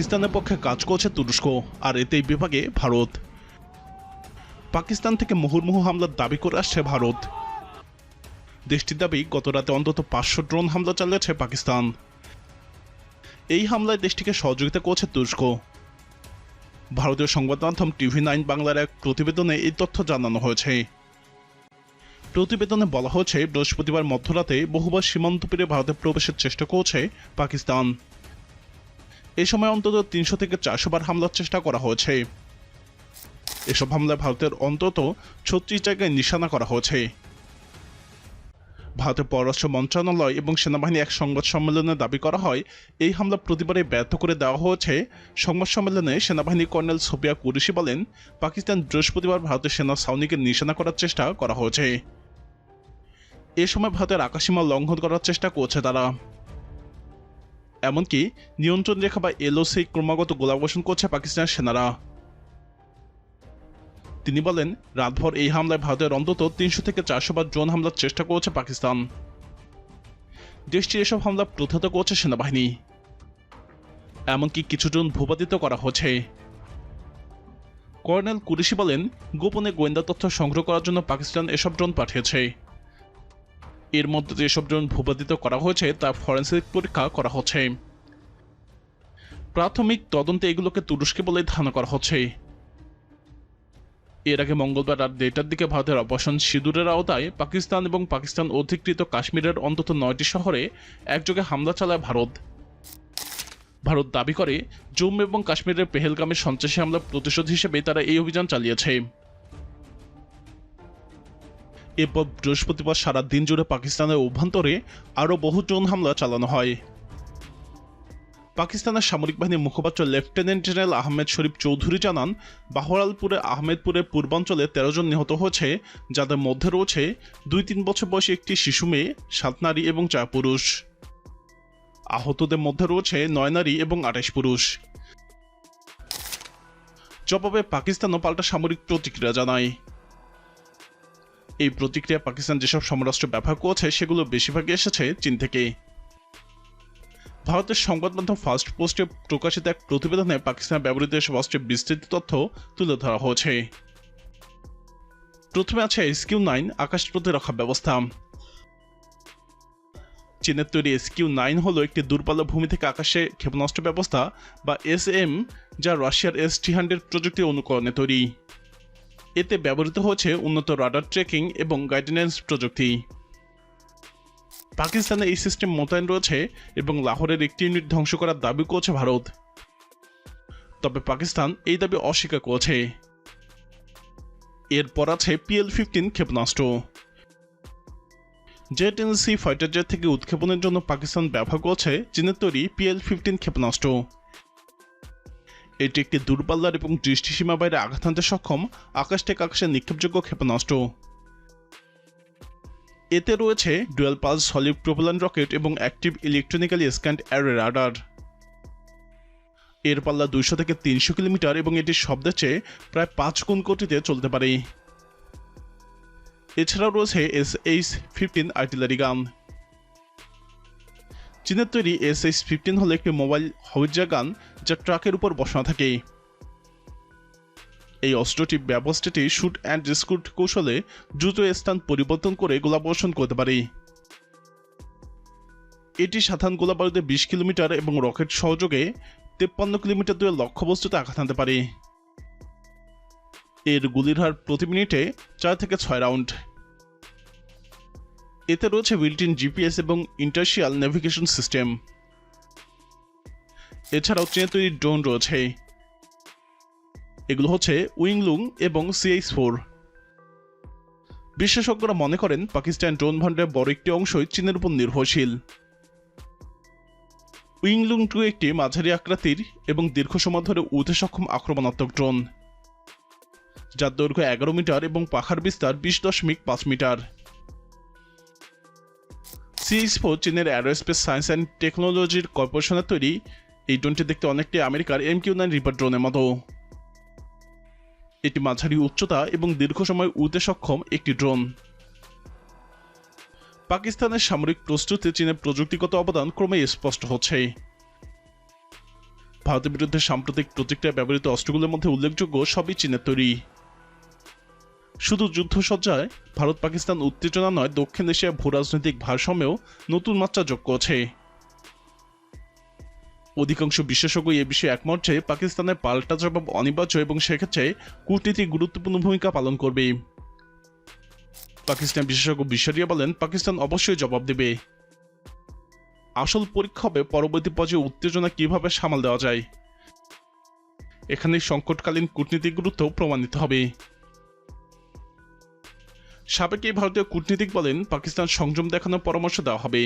পাকিস্তানের পক্ষে কাজ করছে তুরস্ক আর এতেই বিভাগে ভারত। পাকিস্তান থেকে মুহুর্মুহু হামলার দাবি করে আসছে ভারত। দেশটির দাবি, গত রাতে অন্তত পাঁচশো ড্রোন হামলা চালিয়েছে পাকিস্তান। এই হামলায় দেশটিকে সহযোগিতা করছে তুরস্ক। ভারতীয় সংবাদ মাধ্যম টিভি নাইন বাংলার এক প্রতিবেদনে এই তথ্য জানানো হয়েছে। প্রতিবেদনে বলা হয়েছে, বৃহস্পতিবার মধ্যরাতে বহুবার সীমান্ত পেরে ভারতে প্রবেশের চেষ্টা করছে পাকিস্তান। এ সময় অন্তত তিনশো থেকে চারশো বার হামলার চেষ্টা করা হয়েছে। এসব হামলায় ভারতের অন্তত ছত্রিশ জায়গায় নিশানা করা হয়েছে। ভারতের পররাষ্ট্র মন্ত্রণালয় এবং সেনাবাহিনী এক সংবাদ সম্মেলনে দাবি করা হয়, এই হামলা প্রতিবারে ব্যর্থ করে দেওয়া হয়েছে। সংবাদ সম্মেলনে সেনাবাহিনী কর্নেল সোফিয়া কুরেশি বলেন, পাকিস্তান বৃহস্পতিবার ভারতের সেনা ছাউনিকে নিশানা করার চেষ্টা করা হয়েছে। এ সময় ভারতের আকাশীমা লঙ্ঘন করার চেষ্টা করছে তারা। এমনকি নিয়ন্ত্রণ রেখা বা এলওসি ক্রমাগত গোলাবর্ষণ করছে পাকিস্তানের সেনারা। তিনি বলেন, রাতভর এই হামলায় ভারতের অন্তত তিনশো থেকে চারশো বার ড্রোন হামলার চেষ্টা করেছে পাকিস্তান। দেশটির এসব হামলা প্রতিহত করছে সেনাবাহিনী। এমনকি কিছু ড্রোন ভূপাতিত করা হচ্ছে। কর্নেল কুরেশি বলেন, গোপনে গোয়েন্দা তথ্য সংগ্রহ করার জন্য পাকিস্তান এসব ড্রোন পাঠিয়েছে। এর মধ্যে যেসব ড্রোন ভূপাতিত করা হয়েছে, তা ফরেন্সিক পরীক্ষা করা হচ্ছে। প্রাথমিক তদন্তে এগুলোকে তুরস্কে বলে ধারণা করা হচ্ছে। এর আগে মঙ্গলবার রাত দেড়টার দিকে ভারতের অপারেশন সিঁদুরের আওতায় পাকিস্তান এবং পাকিস্তান অধিকৃত কাশ্মীরের অন্তত নয়টি শহরে একযোগে হামলা চালায় ভারত। ভারত দাবি করে জম্মু এবং কাশ্মীরের পেহেলগামে সন্ত্রাসী হামলার প্রতিশোধ হিসেবে তারা এই অভিযান চালিয়েছে। এরপর বৃহস্পতিবার সারা দিন জুড়ে পাকিস্তানের অভ্যন্তরে আরও বহু ড্রোন হামলা চালানো হয়। পাকিস্তানের সামরিক বাহিনীর মুখপাত্র লেফটেন্যান্ট জেনারেল আহমেদ শরীফ চৌধুরী জানান, বাহরালপুরে আহমেদপুরের পূর্বাঞ্চলে তেরো জন নিহত হয়েছে, যাদের মধ্যে রয়েছে দুই তিন বছর বয়সী একটি শিশু মেয়ে, সাত নারী এবং চার পুরুষ। আহতদের মধ্যে রয়েছে নয় নারী এবং আঠাশ পুরুষ। জবাবে পাকিস্তানও পাল্টা সামরিক প্রতিক্রিয়া জানায়। এই প্রতিক্রিয়া পাকিস্তান যেসব সমরাষ্ট্র ব্যবহার করছে, সেগুলো বেশিরভাগই এসেছে চীন থেকে ভারতের সংবাদ মাধ্যম ফার্স্ট পোস্টে প্রকাশিত এক প্রতিবেদনে পাকিস্তান ব্যবহৃত এসব অস্ত্রের বিস্তৃত তথ্য তুলে ধরা হয়েছে। প্রথমে আছে এসকিউ নাইন, আকাশ প্রতিরক্ষা ব্যবস্থা। চীনের তৈরি এসকিউ নাইন হল একটি দূরপাল্লা ভূমি থেকে আকাশে ক্ষেপণাস্ত্র ব্যবস্থা বা এস এম যা রাশিয়ার এস থ্রি হান্ড্রেড প্রযুক্তি অনুকরণে তৈরি। এতে ব্যবহৃত হয়েছে উন্নত রাডার ট্রেকিং এবং গাইডেন্স প্রযুক্তি। পাকিস্তানে এই সিস্টেম মোতায়েন রয়েছে এবং লাহোরের একটি ইউনিট ধ্বংস করার দাবি করছে ভারত। তবে পাকিস্তান এই দাবি অস্বীকার করেছে। এরপর আছে পিএল ফিফটিন ক্ষেপণাস্ত্র। জেট এনসি ফাইটার জেট থেকে উৎক্ষেপণের জন্য পাকিস্তান ব্যবহার করছে চীনের তৈরি পিএল ফিফটিন ক্ষেপণাস্ত্র। এটি একটি দূরপাল্লার এবং দৃষ্টিসীমা বাইরে আঘাত হানতে সক্ষম, আকাশ থেকে আকাশে নিক্ষেপযোগ্য ক্ষেপণাস্ত্র। এতে রয়েছে dual pulse, solid propellant rocket এবং active electronically scanned array radar. এর পাল্লা দুইশো থেকে তিনশো কিলোমিটার এবং এটি শব্দের চেয়ে প্রায় পাঁচ গুণ কোটিতে চলতে পারে। এছাড়াও রয়েছে এস এইচ ফিফটিন আর্টিলারি গান। চীনের তৈরি এস এইচ ফিফটিন হলো একটি মোবাইল হউইজার গান যা ট্রাকের উপর বসানো থাকে এই অস্ত্রটি ব্যবস্থাটি শুট অ্যান্ড রিস্কুট কৌশলে দ্রুত স্থান পরিবর্তন করে গোলাবর্ষণ করতে পারে। এটি সাধারণ গোলাবারুদে বিশ কিলোমিটার এবং রকেট সহযোগে তেপ্পান্ন কিলোমিটার দূরে লক্ষ্যবস্তুতে আঘাত আনতে পারে। এর গুলির হার প্রতি মিনিটে চার থেকে ছয় রাউন্ড। এতে রয়েছে বিল্টিন জিপিএস এবং ইন্টারশিয়াল নেভিগেশন সিস্টেম। এছাড়াও চীনের তৈরি ড্রোন রয়েছে। এগুলো হচ্ছে উইংলুং এবং সিএইচ ফোর। বিশেষজ্ঞরা মনে করেন, পাকিস্তান ড্রোন ভান্ডারের বড় একটি অংশই চীনের উপর নির্ভরশীল। উইংলুং টু একটি মাঝারি আকৃতির এবং দীর্ঘ সময় ধরে উঠে সক্ষম আক্রমণাত্মক ড্রোন, যার দৈর্ঘ্য এগারো মিটার এবং পাখার বিস্তার বিশ দশমিক পাঁচ মিটার। সিএইচ ফোর চীনের অ্যারোস্পেস সায়েন্স অ্যান্ড টেকনোলজির কর্পোরেশনের তৈরি এই ড্রোনটি দেখতে অনেকটি আমেরিকার এম কিউ নাইন রিপার ড্রোনের মতো। এটি মাঝারি উচ্চতা এবং দীর্ঘ সময় উড়তে সক্ষম একটি ড্রোন। পাকিস্তানের সামরিক প্রস্তুতি চীনের প্রযুক্তিগত অবদান ক্রমেই স্পষ্ট হচ্ছে। ভারতের বিরুদ্ধে সাম্প্রতিক প্রতিক্রিয়া ব্যবহৃত অস্ত্রগুলোর মধ্যে উল্লেখযোগ্য সবই চীনের তৈরি। শুধু যুদ্ধসজ্জায় ভারত পাকিস্তান উত্তেজনা নয়, দক্ষিণ এশিয়ার ভূ রাজনৈতিক ভারসাম্যেও নতুন মাত্রা যোগ করছে। অধিকাংশ বিশেষজ্ঞ এ বিষয়ে একমত যে পাকিস্তানের পাল্টা জবাব অনিবার্য এবং সেক্ষেত্রে কূটনীতি গুরুত্বপূর্ণ ভূমিকা পালন করবে। পাকিস্তান বিশেষজ্ঞ বিশ্বরিয়া বলেন, পাকিস্তান অবশ্যই জবাব দেবে। আসল পরীক্ষা হবে পরবর্তী পর্যায়ে উত্তেজনা কীভাবে সামাল দেওয়া যায়। এখানে সংকটকালীন কূটনীতিক গুরুত্ব প্রমাণিত হবে। সাবেক এই ভারতীয় কূটনীতিক বলেন, পাকিস্তান সংযম দেখানোর পরামর্শ দেওয়া হবে।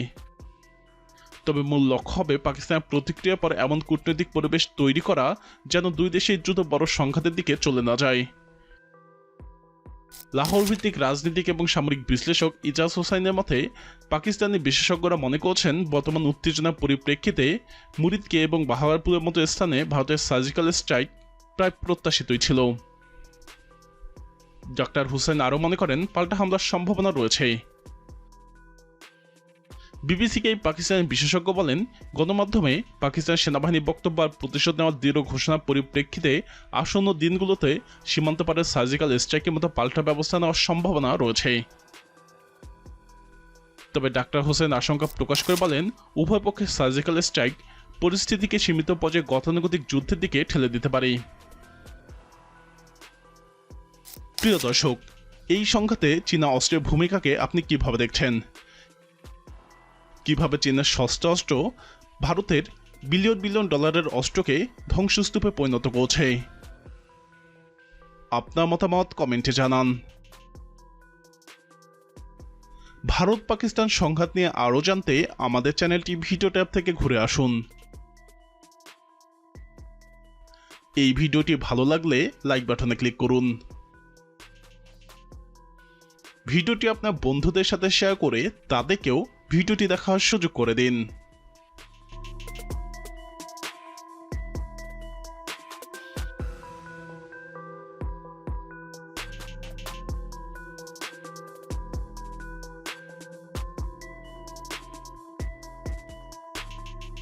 তবে মূল লক্ষ্য হবে পাকিস্তানের প্রতিক্রিয়া পর এমন কূটনৈতিক পরিবেশ তৈরি করা যেন দুই দেশেই দ্রুত বড় সংঘাতের দিকে চলে না যায়। লাহোর ভিত্তিক রাজনীতিক এবং সামরিক বিশ্লেষক ইজাজ হোসাইনের মতে, পাকিস্তানি বিশেষজ্ঞরা মনে করছেন বর্তমান উত্তেজনার পরিপ্রেক্ষিতে মুরিদকে এবং বাহাওয়ারপুরের মতো স্থানে ভারতের সার্জিক্যাল স্ট্রাইক প্রায় প্রত্যাশিতই ছিল। ডক্টর হুসেন আরও মনে করেন, পাল্টা হামলার সম্ভাবনা রয়েছে। বিবিসিকে পাকিস্তানের বিশেষজ্ঞ বলেন, গণমাধ্যমে পাকিস্তান সেনাবাহিনীর বক্তব্য আর প্রতিশোধ নেওয়ার দৃঢ় ঘোষণার পরিপ্রেক্ষিতে আসন্ন দিনগুলোতে সীমান্ত পারের সার্জিক্যাল স্ট্রাইকের মতো পাল্টা ব্যবস্থা নেওয়ার সম্ভাবনা রয়েছে। তবে ডাক্তার হোসেন আশঙ্কা প্রকাশ করে বলেন, উভয় পক্ষের সার্জিক্যাল স্ট্রাইক পরিস্থিতিকে সীমিত পর্যায়ে গতানুগতিক যুদ্ধের দিকে ঠেলে দিতে পারে। প্রিয় দর্শক, এই সংঘাতে চীনা অস্ত্রের ভূমিকাকে আপনি কীভাবে দেখছেন? কীভাবে চীনের সস্তা অস্ত্র ভারতের বিলিয়ন বিলিয়ন ডলারের অস্ত্রকে ধ্বংসস্তূপে পরিণত করছে? আপনার মতামত কমেন্টে জানান। ভারত পাকিস্তান সংঘাত নিয়ে আরও জানতে আমাদের চ্যানেলটি ভিডিও ট্যাব থেকে ঘুরে আসুন। এই ভিডিওটি ভালো লাগলে লাইক বাটনে ক্লিক করুন। ভিডিওটি আপনার বন্ধুদের সাথে শেয়ার করে তাদেরকেও ভিডিওটি দেখার সুযোগ করে দিন।